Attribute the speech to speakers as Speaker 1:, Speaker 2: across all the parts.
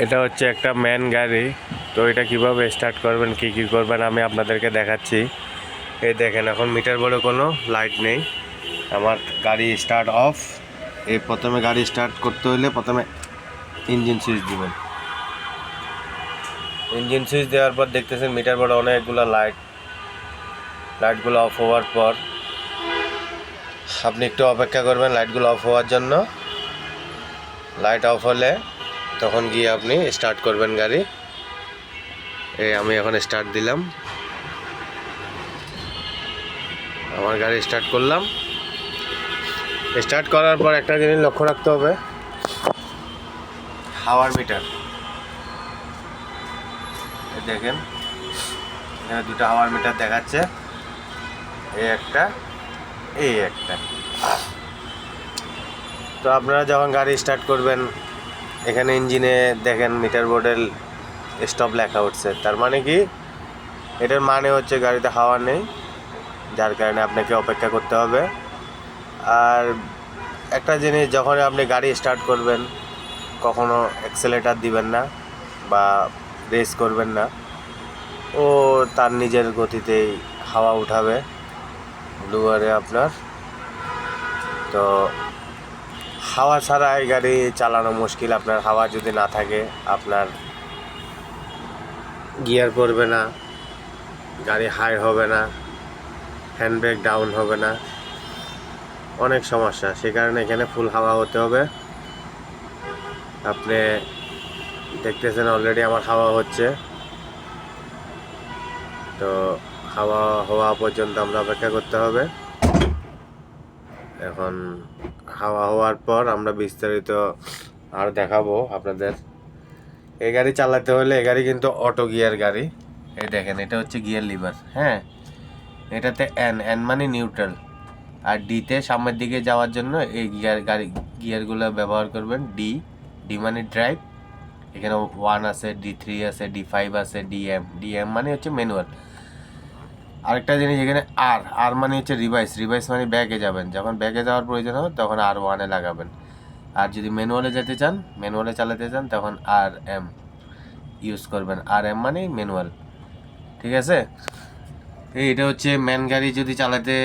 Speaker 1: এটা হচ্ছে একটা ম্যান গাড়ি। তো এটা কীভাবে স্টার্ট করবেন, কি কি করবেন, আমি আপনাদেরকে দেখাচ্ছি। এই দেখেন, এখন মিটার বলে কোনো লাইট নেই। আমার গাড়ি স্টার্ট অফ এই প্রথমে গাড়ি স্টার্ট করতে হলে প্রথমে ইঞ্জিন সুইচ দিবেন। ইঞ্জিন সুইচ দেওয়ার পর দেখতেছেন মিটার বোর্ডে অনেকগুলো লাইট লাইটগুলো অফ হওয়ার পর আপনি একটু অপেক্ষা করবেন লাইটগুলো অফ হওয়ার জন্য। লাইট অফ হলে তখন গিয়ে আপনি স্টার্ট করবেন গাড়ি। এই আমি এখন স্টার্ট দিলাম। আমার গাড়ি স্টার্ট করলাম। স্টার্ট করার পর একটা জিনিস লক্ষ্য রাখতে হবে। হাওয়ার মিটার। দেখেন, এখানে দুটো হাওয়ার মিটার দেখাচ্ছে। এই একটা এই একটা। তো আপনারা যখন গাড়ি স্টার্ট করবেন এখানে ইঞ্জিনে দেখেন মিটার বোর্ডের স্টপ লেখা উঠছে। তার মানে কি? এটার মানে হচ্ছে গাড়িতে হাওয়া নেই, যার কারণে আপনাকে অপেক্ষা করতে হবে। আর একটা জিনিস, যখন আপনি গাড়ি স্টার্ট করবেন, কখনো অ্যাক্সেলেটার দিবেন না বা রেস করবেন না। ও তার নিজের গতিতেই হাওয়া উঠাবে ব্লুয়ারে আপনার। তো হাওয়া ছাড়া এই গাড়ি চালানো মুশকিল, আপনার হাওয়া যদি না থাকে, আপনার গিয়ার পড়বে না, গাড়ি হাই হবে না হ্যান্ড ব্রেক ডাউন হবে না, অনেক সমস্যা। সে কারণে এখানে ফুল হাওয়া হতে হবে। আপনি দেখতেছেন অলরেডি আমার হাওয়া হচ্ছে। তো হাওয়া হওয়া পর্যন্ত আমরা অপেক্ষা করতে হবে। এখন হাওয়া হওয়ার পর আমরা বিস্তারিত আর দেখাবো আপনাদের। এই গাড়ি চালাতে হলে এই গাড়ি কিন্তু অটো গিয়ার গাড়ি। এই দেখেন, এটা হচ্ছে গিয়ার লিভার হ্যাঁ? এটাতে এন এন মানে নিউট্রাল। আর ডিতে সামনের দিকে যাওয়ার জন্য এই গিয়ার গাড়ি, গিয়ারগুলো ব্যবহার করবেন ডি ডি মানে ড্রাইভ এখানে ওয়ান আছে ডি থ্রি আছে ডি ফাইভ আছে ডিএম ডিএম মানে হচ্ছে ম্যানুয়াল আরেকটা জিনিস এখানে আর আর মানে হচ্ছে রিভাইস রিভাইস মানে ব্যাগে যাবেন। যখন ব্যাগে যাওয়ার প্রয়োজন হবে, তখন আর ওয়ানে লাগাবেন। আর যদি ম্যানুয়ালে যেতে চান ম্যানুয়ালে চালাতে চান, তখন আর এম ইউজ করবেন। আর এম মানে ম্যানুয়াল ঠিক আছে? এটা হচ্ছে ম্যান গাড়ি যদি চালাতে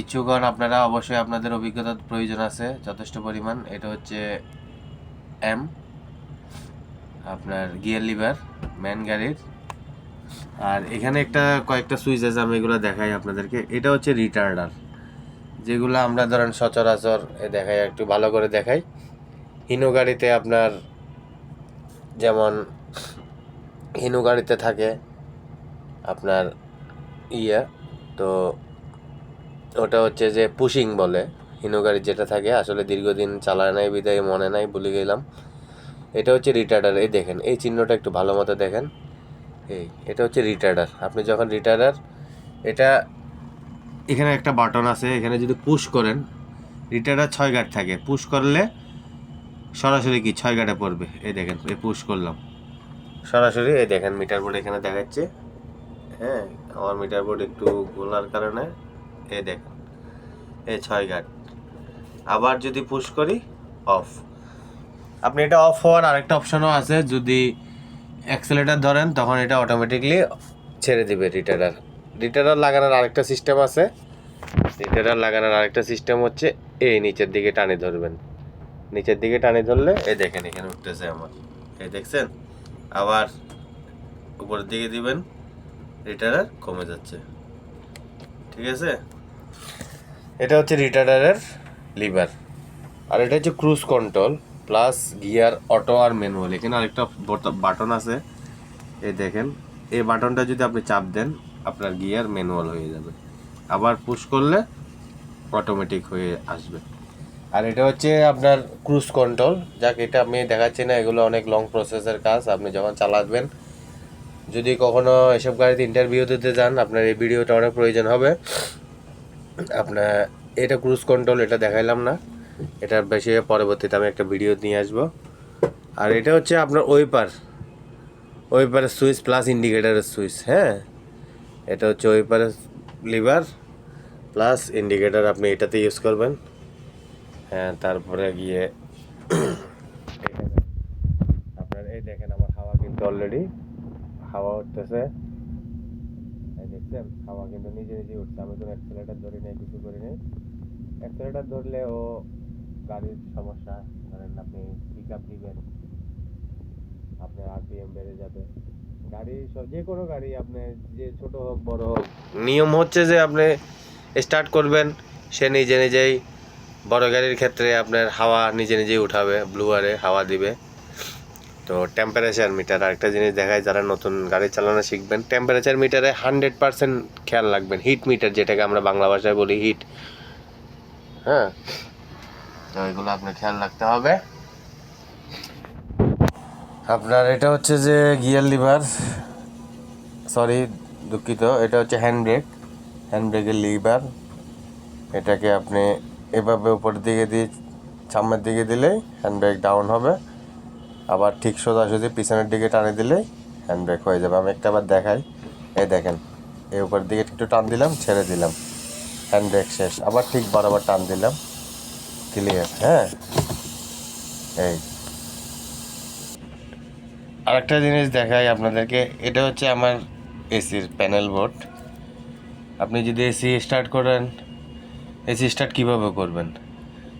Speaker 1: ইচ্ছুক হন আপনারা, অবশ্যই আপনাদের অভিজ্ঞতার প্রয়োজন আছে, যথেষ্ট পরিমাণ। এটা হচ্ছে এম আপনার গিয়ার লিভার ম্যান গাড়ির। আর এখানে একটা কয়েকটা সুইচ আছে, আমি এগুলো দেখাই আপনাদেরকে। এটা হচ্ছে রিটার্ডার যেগুলো আমরা ধরেন সচরাচর এ দেখাই, একটু ভালো করে দেখাই। হিনো গাড়িতে আপনার যেমন হিনো গাড়িতে থাকে আপনার ইয়া, তো ওটা হচ্ছে যে পুশিং বলে। হিনো গাড়ি যেটা থাকে, আসলে দীর্ঘদিন চালায় নাই, বিদায় মনে নাই, ভুলে গেলাম। এটা হচ্ছে রিটার্ডার এই দেখেন, এই চিহ্নটা একটু ভালো মতো দেখেন। এই, এটা হচ্ছে রিটার্ডার আপনি যখন রিটার্ডার এটা এখানে একটা বাটন আছে, এখানে যদি পুশ করেন রিটার্ডার ছয় গার্ড থাকে। পুশ করলে সরাসরি কি, ছয় গার্ডে পড়বে। এই দেখেন, এই পুশ করলাম। সরাসরি এই দেখেন মিটার বোর্ড এখানে দেখাচ্ছে। হ্যাঁ আমার মিটার বোর্ড একটু গোলার কারণে, এই দেখেন, এই ছয় গার্ড আবার যদি পুশ করি অফ আপনি এটা অফ হওয়ার আরেকটা অপশনও আছে, যদি অ্যাক্সেলেটার ধরেন, তখন এটা অটোমেটিকলি ছেড়ে দিবে রিটার্ডার রিটার্ডার লাগানোর আরেকটা সিস্টেম আছে। রিটার্ডার লাগানোর আরেকটা সিস্টেম হচ্ছে এই নিচের দিকে টানে ধরবেন। নিচের দিকে টানে ধরলে, এই দেখেন, এখানে উঠতেছে আমার। এই দেখছেন? আবার উপরের দিকে দিবেন রিটার্ডার কমে যাচ্ছে। ঠিক আছে? এটা হচ্ছে রিটার্ডারের লিভার আর এটা হচ্ছে cruise control plus gear auto আর ম্যানুয়াল এখানে আরেকটা বাটন আছে। এই দেখেন, এই বাটনটা যদি আপনি চাপ দেন, আপনার গিয়ার ম্যানুয়াল হয়ে যাবে। আবার পুশ করলে অটোমেটিক হয়ে আসবে। আর এটা হচ্ছে আপনার ক্রুজ কন্ট্রোল যাক, এটা আমি দেখাচ্ছি না, এগুলো অনেক লং প্রসেসের কাজ। আপনি যখন চালাবেন, যদি কখনো এসব গাড়িতে ইন্টারভিউ দিতে যান, আপনার এই ভিডিওটা অনেক প্রয়োজন হবে। আপনার, এটা ক্রুজ কন্ট্রোল এটা দেখাইলাম না। এটা বেশি পরবর্তীতে আমি একটা ভিডিও নিয়ে আসব। আর এটা হচ্ছে আপনার ওয়েপার ওয়েপারের সুইচ প্লাস ইন্ডিকেটারের সুইচ হ্যাঁ? এটা হচ্ছে ওয়েপারের লিভার প্লাস ইন্ডিকেটার আপনি এটাতে ইউজ করবেন। হ্যাঁ তারপরে গিয়ে আপনার এই দেখেন আমার হাওয়া কিন্তু অলরেডি হাওয়া উঠতেছে। দেখছেন, হাওয়া কিন্তু নিজে নিজে উঠছে। আমি কোনো অ্যাক্সেলেটার ধরি নাই, কিছু করি নাই। অ্যাক্সেলেটার ধরলে ও গাড়ির সমস্যা, ধরেন আপনি পিক আপ দিবেন আপনার আরপিএম বেড়ে যাবে। গাড়ি যে কোনো গাড়ি আপনি যে ছোট হোক, বড় হোক, নিয়ম হচ্ছে যে আপনি স্টার্ট করবেন, সে নিজে নিজেই বড় গাড়ির ক্ষেত্রে আপনার হাওয়া নিজে নিজেই উঠাবে ব্লুয়ারে হাওয়া দিবে। তো টেম্পারেচার মিটার আরেকটা জিনিস দেখায়, যারা নতুন গাড়ি চালানো শিখবেন টেম্পারেচার মিটারে হান্ড্রেড পার্সেন্ট খেয়াল রাখবেন। হিট মিটার যেটাকে আমরা বাংলা ভাষায় বলি হিট হ্যাঁ? তো এগুলো আপনার খেয়াল রাখতে হবে। আপনার এটা হচ্ছে যে গিয়ার লিভার, সরি, দুঃখিত, এটা হচ্ছে হ্যান্ড ব্রেক, হ্যান্ড ব্রেকের লিভার। এটাকে আপনি এভাবে উপরের দিকে দিয়ে, সামনের দিকে দিলেই হ্যান্ড ব্রেক ডাউন হবে। আবার ঠিক সোজাসুজি পিছনের দিকে টানে দিলেই হ্যান্ড ব্রেক হয়ে যাবে। আমি একটা আবার দেখাই। এই দেখেন, এই উপরের দিকে একটু টান দিলাম, ছেড়ে দিলাম। হ্যান্ড ব্রেক শেষ। আবার ঠিক বরাবর টান দিলাম। ক্লিয়ার হ্যাঁ? এই। আরেকটা জিনিস দেখাই আপনাদেরকে, এটা হচ্ছে আমার এসির প্যানেল বোর্ড। আপনি যদি এসি স্টার্ট করেন, এসি স্টার্ট কীভাবে করবেন?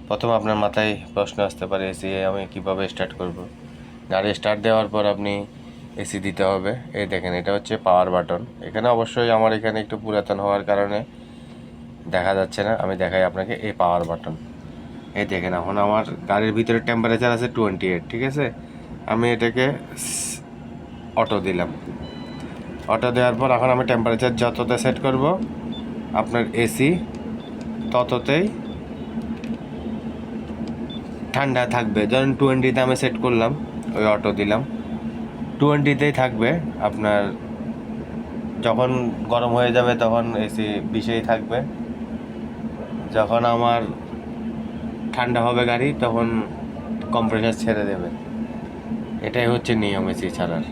Speaker 1: প্রথম আপনার মাথায় প্রশ্ন আসতে পারে, এসি আমি কীভাবে স্টার্ট করব? গাড়ি স্টার্ট দেওয়ার পর আপনি এসি দিতে হবে। এই দেখেন, এটা হচ্ছে পাওয়ার বাটন। এখানে অবশ্যই আমার এখানে একটু পুরাতন হওয়ার কারণে দেখা যাচ্ছে না। আমি দেখাই আপনাকে এই পাওয়ার বাটন। এই দেখেন, এখন আমার গাড়ির ভিতরে টেম্পারেচার আছে টোয়েন্টি এইট ঠিক আছে? আমি এটাকে অটো দিলাম। অটো দেওয়ার পর এখন আমি টেম্পারেচার যততে সেট করব, আপনার এসি তততেই ঠান্ডা থাকবে। ধরেন টোয়েন্টিতে আমি সেট করলাম, ওই অটো দিলাম। টোয়েন্টিতেই থাকবে আপনার, যখন গরম হয়ে যাবে তখন এসি বিশেই থাকবে। যখন আমার ঠান্ডা হবে গাড়ি তখন কম্প্রেসার ছেড়ে দেবে। এটাই হচ্ছে নিয়ম এসি ছাড়ার।